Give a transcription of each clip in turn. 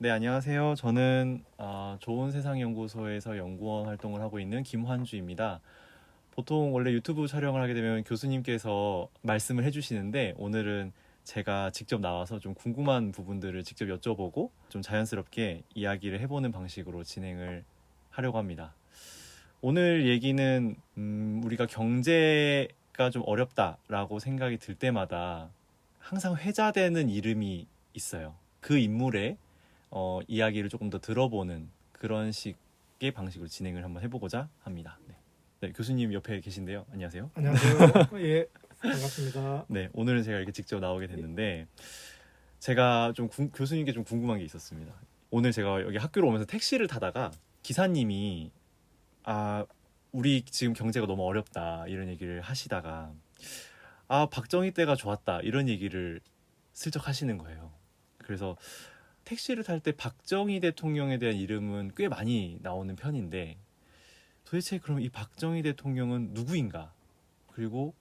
네, 안녕하세요. 저는 아, 좋은 세상 연구소에서 연구원 활동을 하고 있는 김환주입니다. 보통 원래 유튜브 촬영을 하게 되면 교수님께서 말씀을 해주시는데 오늘은 제가 직접 나와서 좀 궁금한 부분들을 직접 여쭤보고 좀 자연스럽게 이야기를 해보는 방식으로 진행을 하려고 합니다. 오늘 얘기는 음, 우리가 경제가 좀 어렵다라고 생각이 들 때마다 항상 회자되는 이름이 있어요. 그 인물의 어, 이야기를 조금 더 들어보는 그런 식의 방식으로 진행을 한번 해보고자 합니다. 네. 네, 교수님 옆에 계신데요. 안녕하세요. 안녕하세요. 예, 반갑습니다. 네, 오늘은 제가 이렇게 직접 나오게 됐는데 제가 좀 궁- 교수님께 좀 궁금한 게 있었습니다. 오늘 제가 여기 학교로 오면서 택시를 타다가 기사님이 아 우리 지금 경제가 너무 어렵다 이런 얘기를 하시다가 아 박정희 때가 좋았다 이런 얘기를 슬쩍 하시는 거예요. 그래서 택시를 탈 때 박정희 대통령에 대한 이름은 꽤 많이 나오는 편인데 도대체 그럼 이 박정희 대통령은 누구인가? 그리고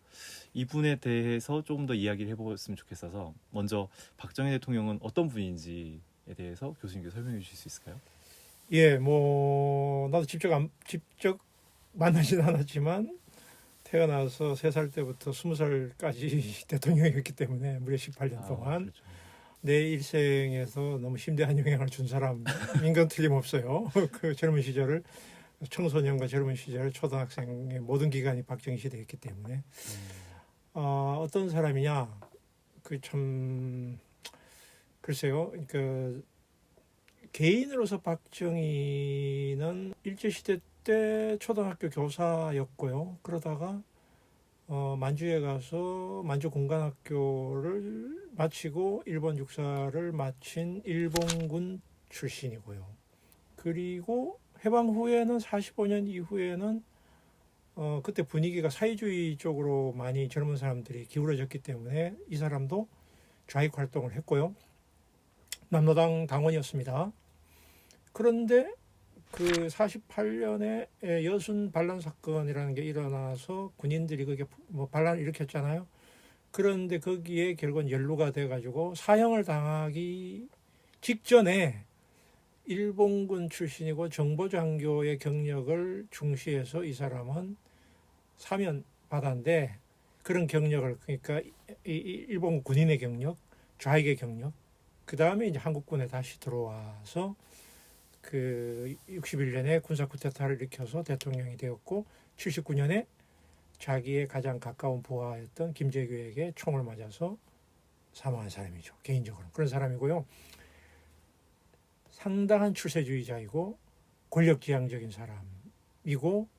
이분에 대해서 조금 더 이야기를 해보았으면 좋겠어서 먼저 박정희 대통령은 어떤 분인지에 대해서 교수님께 설명해 주실 수 있을까요? 예, 뭐 나도 직접 안, 직접 만나진 않았지만 태어나서 세 살 때부터 스무 살까지 대통령이었기 때문에 무려 18년 동안 그렇죠. 내 일생에서 너무 심대한 영향을 준 사람인 건 틀림없어요. 그 젊은 시절을 청소년과 젊은 시절 초등학생의 모든 기간이 박정희 시대였기 때문에. 음, 어, 어떤 사람이냐? 그 참 글쎄요. 그 개인으로서 박정희는 일제 시대 때 초등학교 교사였고요. 그러다가 어, 만주에 가서 만주 공관학교를 마치고 일본 육사를 마친 일본군 출신이고요 그리고 해방 후에는 45년 이후에는 어, 그때 분위기가 사회주의 쪽으로 많이 젊은 사람들이 기울어졌기 때문에 이 사람도 좌익 활동을 했고요. 남로당 당원이었습니다. 그런데 그 48년에 여순 반란 사건이라는 게 일어나서 군인들이 그게 뭐 반란을 일으켰잖아요. 그런데 거기에 결국은 연루가 돼가지고 사형을 당하기 직전에 일본군 출신이고 정보장교의 경력을 중시해서 이 사람은 사면 받았는데 그런 경력을 그러니까 일본 군인의 경력, 좌익의 경력, 그 다음에 이제 한국군에 다시 들어와서 그 61년에 군사 쿠데타를 일으켜서 대통령이 되었고 79년에 자기의 가장 가까운 부하였던 김재규에게 총을 맞아서 사망한 사람이죠. 개인적으로 그런 사람이고요. 상당한 출세주의자이고 권력지향적인 사람이고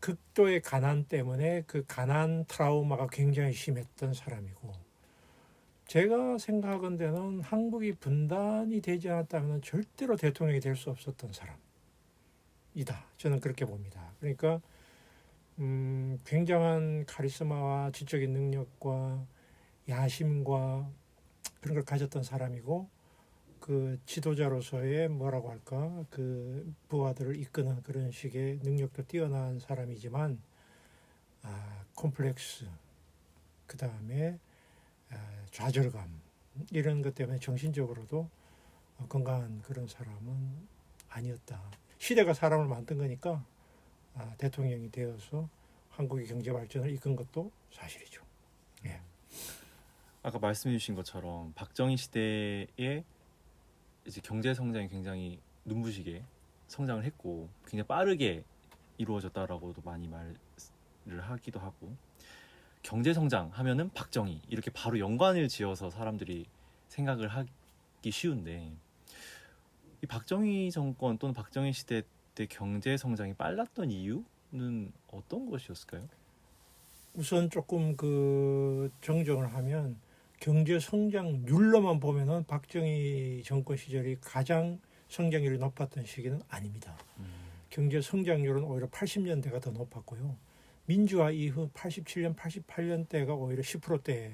극도의 가난 때문에 그 가난 트라우마가 굉장히 심했던 사람이고 제가 생각하건대는 한국이 분단이 되지 않았다면 절대로 대통령이 될 수 없었던 사람이다. 저는 그렇게 봅니다. 그러니까 음, 굉장한 카리스마와 지적인 능력과 야심과 그런 걸 가졌던 사람이고 그 지도자로서의 뭐라고 할까 그 부하들을 이끄는 그런 식의 능력도 뛰어난 사람이지만 아 콤플렉스 그 다음에 아, 좌절감 이런 것 때문에 정신적으로도 어, 건강한 그런 사람은 아니었다. 시대가 사람을 만든 거니까 아, 대통령이 되어서 한국의 경제 발전을 이끈 것도 사실이죠. 아까 말씀해 주신 것처럼 박정희 시대에 이제 경제 성장이 굉장히 눈부시게 성장을 했고 굉장히 빠르게 이루어졌다라고도 많이 말을 하기도 하고 경제 성장 하면은 박정희 이렇게 바로 연관을 지어서 사람들이 생각을 하기 쉬운데 이 박정희 정권 또는 박정희 시대 때 경제 성장이 빨랐던 이유는 어떤 것이었을까요? 우선 조금 그 정정을 하면 경제 성장률로만 보면은 박정희 정권 시절이 가장 성장률이 높았던 시기는 아닙니다. 음, 경제 성장률은 오히려 80년대가 더 높았고요. 민주화 이후 87년, 88년 때가 오히려 10%대를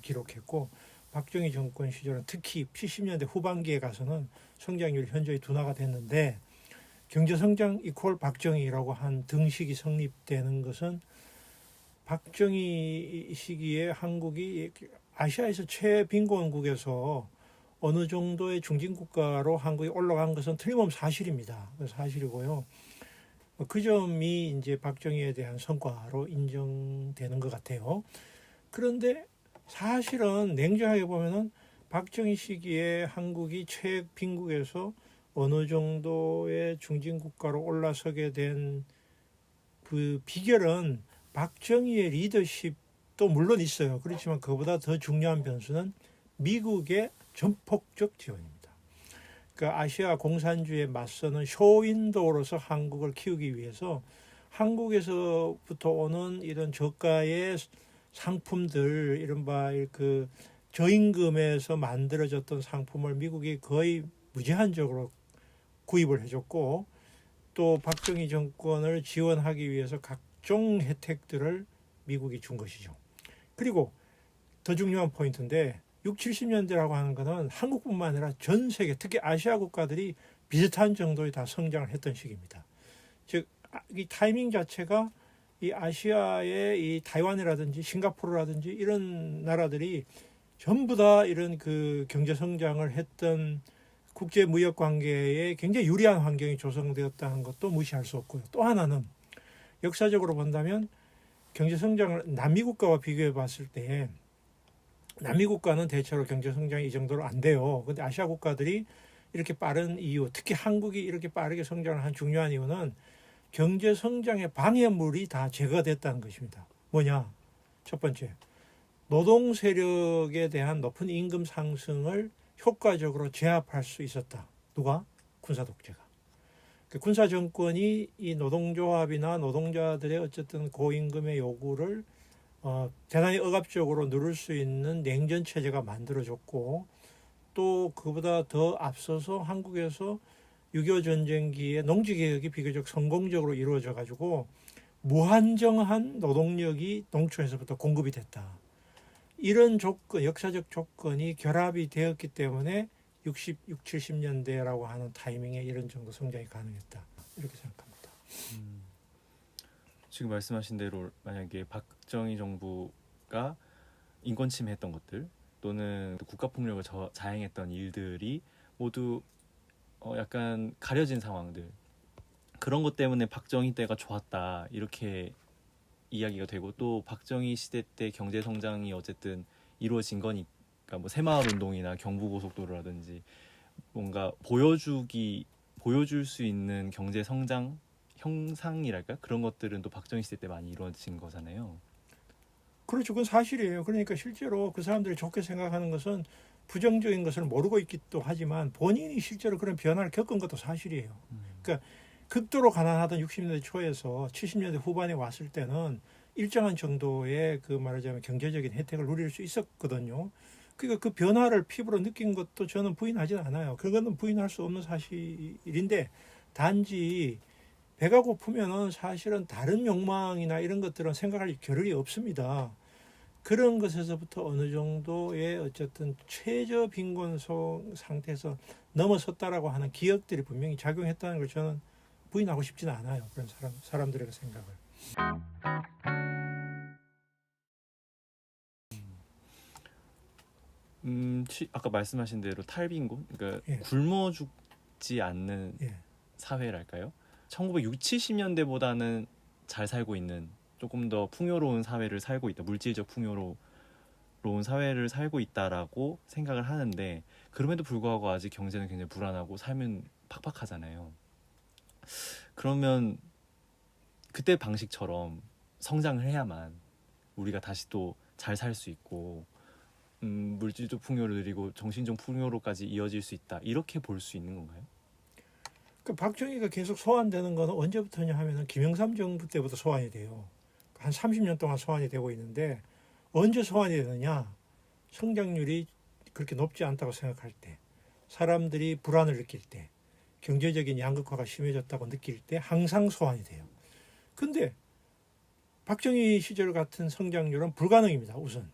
기록했고 박정희 정권 시절은 특히 70년대 후반기에 가서는 성장률이 현저히 둔화가 됐는데 경제 성장 이퀄 박정희라고 한 등식이 성립되는 것은 박정희 시기에 한국이 아시아에서 최빈곤국에서 어느 정도의 중진 국가로 한국이 올라간 것은 틀림없는 사실입니다. 그 사실이고요. 뭐그 점이 이제 박정희에 대한 성과로 인정되는 것 같아요. 그런데 사실은 냉정하게 보면은 박정희 시기에 한국이 최악 빈국에서 어느 정도의 중진 국가로 올라서게 된 그 비결은 박정희의 리더십도 물론 있어요. 그렇지만 그보다 더 중요한 변수는 미국의 전폭적 지원입니다. 그 아시아 공산주의에 맞서는 쇼윈도로서 한국을 키우기 위해서 한국에서부터 오는 이런 저가의 상품들 이른바 그 저임금에서 만들어졌던 상품을 미국이 거의 무제한적으로 구입을 해줬고 또 박정희 정권을 지원하기 위해서 각종 혜택들을 미국이 준 것이죠. 그리고 더 중요한 포인트인데 6, 70년대라고 하는 것은 한국뿐만 아니라 전 세계 특히 아시아 국가들이 비슷한 정도의 다 성장을 했던 시기입니다. 즉 이 타이밍 자체가 이 아시아의 이 타이완이라든지 싱가포르라든지 이런 나라들이 전부 다 이런 그 경제 성장을 했던 국제 무역 관계에 굉장히 유리한 환경이 조성되었다는 것도 무시할 수 없고요. 또 하나는 역사적으로 본다면 경제 성장을 남미 국가와 비교해 봤을 때 남미 국가는 대체로 경제 성장이 이 정도로 안 돼요. 근데 아시아 국가들이 이렇게 빠른 이유, 특히 한국이 이렇게 빠르게 성장을 한 중요한 이유는 경제 성장의 방해물이 다 제거됐다는 것입니다. 뭐냐? 첫 번째, 노동 세력에 대한 높은 임금 상승을 효과적으로 제압할 수 있었다. 누가? 군사 독재가. 그 군사 정권이 이 노동조합이나 노동자들의 어쨌든 고임금의 요구를 어, 대단히 억압적으로 누를 수 있는 냉전 체제가 만들어졌고 또 그보다 더 앞서서 한국에서 6.25 전쟁기에 농지 개혁이 비교적 성공적으로 이루어져 가지고 무한정한 노동력이 농촌에서부터 공급이 됐다. 이런 조건, 역사적 조건이 결합이 되었기 때문에 60, 6, 70년대라고 하는 타이밍에 이런 정도 성장이 가능했다. 이렇게 생각합니다. 음, 지금 말씀하신 대로 만약에 박정희 정부가 인권 침해했던 것들 또는 국가 폭력을 저, 자행했던 일들이 모두 어, 약간 가려진 상황들. 그런 것 때문에 박정희 때가 좋았다. 이렇게 이야기가 되고 또 박정희 시대 때 경제 성장이 어쨌든 이루어진 거니까 뭐 새마을 운동이나 경부고속도로라든지 뭔가 보여주기 보여줄 수 있는 경제 성장 형상이랄까 그런 것들은 또 박정희 시대 때 많이 이루어진 거잖아요. 그렇죠. 그건 사실이에요. 그러니까 실제로 그 사람들이 좋게 생각하는 것은 부정적인 것을 모르고 있기도 하지만 본인이 실제로 그런 변화를 겪은 것도 사실이에요. 그러니까 극도로 가난하던 60년대 초에서 70년대 후반에 왔을 때는 일정한 정도의 그 말하자면 경제적인 혜택을 누릴 수 있었거든요. 그러니까 그 변화를 피부로 느낀 것도 저는 부인하진 않아요. 그거는 부인할 수 없는 사실인데 단지 배가 고프면은 사실은 다른 욕망이나 이런 것들은 생각할 겨를이 없습니다. 그런 것에서부터 어느 정도의 어쨌든 최저 빈곤성 상태에서 넘어섰다라고 하는 기억들이 분명히 작용했다는 걸 저는 부인하고 싶지는 않아요. 그런 사람 사람들의 그 생각을. 음, 취- 아까 말씀하신 대로 탈빈곤, 그러니까 예. 굶어 죽지 않는 예. 사회랄까요? 1960, 70년대보다는 잘 살고 있는 조금 더 풍요로운 사회를 살고 있다. 물질적 풍요로운 사회를 살고 있다라고 생각을 하는데 그럼에도 불구하고 아직 경제는 굉장히 불안하고 삶은 팍팍하잖아요. 그러면 그때 방식처럼 성장을 해야만 우리가 다시 또 잘 살 수 있고 음, 물질적 풍요를 누리고 정신적 풍요로까지 이어질 수 있다. 이렇게 볼 수 있는 건가요? 그 박정희가 계속 소환되는 거는 언제부터냐 하면은 김영삼 정부 때부터 소환이 돼요. 한 30년 동안 소환이 되고 있는데 언제 소환이 되느냐? 성장률이 그렇게 높지 않다고 생각할 때, 사람들이 불안을 느낄 때, 경제적인 양극화가 심해졌다고 느낄 때 항상 소환이 돼요. 근데 박정희 시절 같은 성장률은 불가능입니다. 우선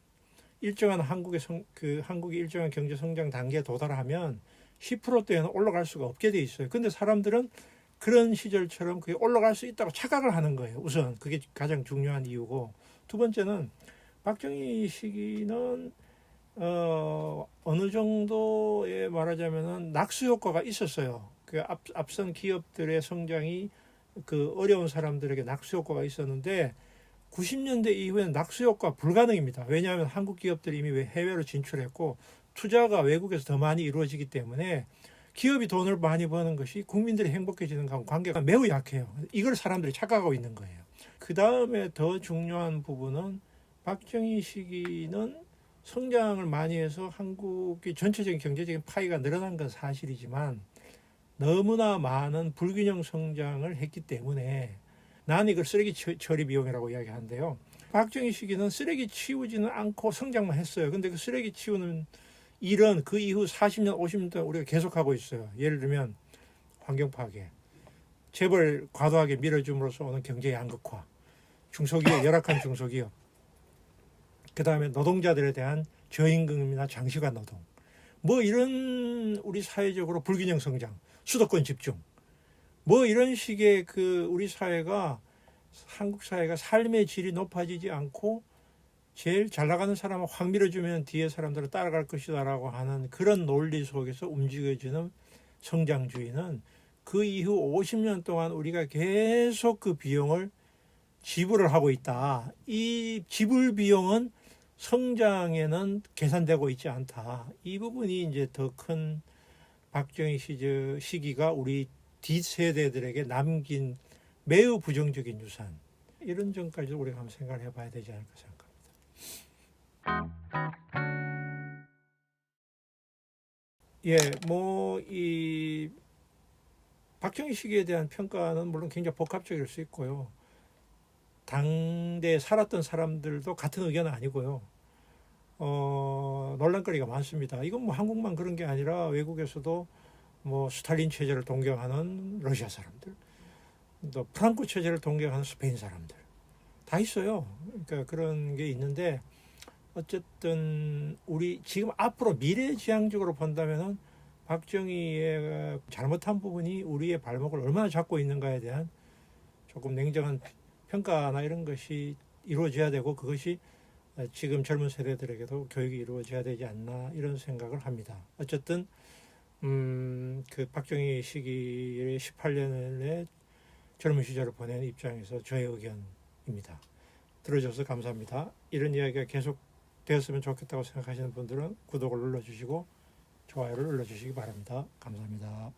일정한 한국의 성, 그 한국이 일정한 경제 성장 단계에 도달하면 10%대에는 올라갈 수가 없게 돼 있어요. 근데 사람들은 그런 시절처럼 그게 올라갈 수 있다고 착각을 하는 거예요. 우선 그게 가장 중요한 이유고 두 번째는 박정희 시기는 어, 어느 정도의 말하자면은 낙수 효과가 있었어요. 그 앞, 앞선 기업들의 성장이 그 어려운 사람들에게 낙수 효과가 있었는데 90년대 이후에는 낙수 효과 불가능입니다. 왜냐하면 한국 기업들이 이미 해외로 진출했고 투자가 외국에서 더 많이 이루어지기 때문에 기업이 돈을 많이 버는 것이 국민들이 행복해지는 관계가 매우 약해요. 이걸 사람들이 착각하고 있는 거예요. 그 다음에 더 중요한 부분은 박정희 시기는 성장을 많이 해서 한국의 전체적인 경제적인 파이가 늘어난 건 사실이지만 너무나 많은 불균형 성장을 했기 때문에 나는 이걸 쓰레기 처- 처리 비용이라고 이야기하는데요. 박정희 시기는 쓰레기 치우지는 않고 성장만 했어요. 근데 그 쓰레기 치우는 일은 그 이후 40년, 50년 동안 우리가 계속하고 있어요. 예를 들면 환경 파괴, 재벌 과도하게 밀어줌으로써 오는 경제 양극화, 중소기업, 열악한 중소기업, 그 다음에 노동자들에 대한 저임금이나 장시간 노동, 뭐 이런 우리 사회적으로 불균형 성장, 수도권 집중, 뭐 이런 식의 그 우리 사회가 한국 사회가 삶의 질이 높아지지 않고 제일 잘 나가는 사람을 확 밀어주면 뒤에 사람들은 따라갈 것이다라고 하는 그런 논리 속에서 움직여지는 성장주의는 그 이후 50년 동안 우리가 계속 그 비용을 지불을 하고 있다. 이 지불 비용은 성장에는 계산되고 있지 않다. 이 부분이 이제 더 큰 박정희 시기가 우리 뒷세대들에게 남긴 매우 부정적인 유산. 이런 점까지 우리가 한번 생각을 해봐야 되지 않을까 생각합니다. 예, 뭐 이 박정희 시기에 대한 평가는 물론 굉장히 복합적일 수 있고요. 당대에 살았던 사람들도 같은 의견은 아니고요. 어, 논란거리가 많습니다. 이건 뭐 한국만 그런 게 아니라 외국에서도 뭐 스탈린 체제를 동경하는 러시아 사람들, 또 프랑코 체제를 동경하는 스페인 사람들 다 있어요. 그러니까 그런 게 있는데 어쨌든 우리 지금 앞으로 미래지향적으로 본다면은 박정희의 잘못한 부분이 우리의 발목을 얼마나 잡고 있는가에 대한 조금 냉정한 평가나 이런 것이 이루어져야 되고 그것이 지금 젊은 세대들에게도 교육이 이루어져야 되지 않나 이런 생각을 합니다. 어쨌든 음, 그 박정희 시기의 18년의 젊은 시절을 보낸 입장에서 저의 의견입니다. 들어줘서 감사합니다. 이런 이야기가 계속 되었으면 좋겠다고 생각하시는 분들은 구독을 눌러주시고 좋아요를 눌러주시기 바랍니다. 감사합니다.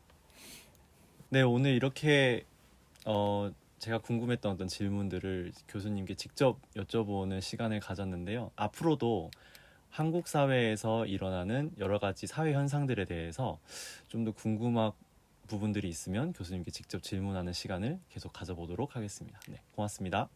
네, 오늘 이렇게 어, 제가 궁금했던 어떤 질문들을 교수님께 직접 여쭤보는 시간을 가졌는데요. 앞으로도 한국 사회에서 일어나는 여러 가지 사회 현상들에 대해서 좀 더 궁금한 부분들이 있으면 교수님께 직접 질문하는 시간을 계속 가져보도록 하겠습니다. 네, 고맙습니다.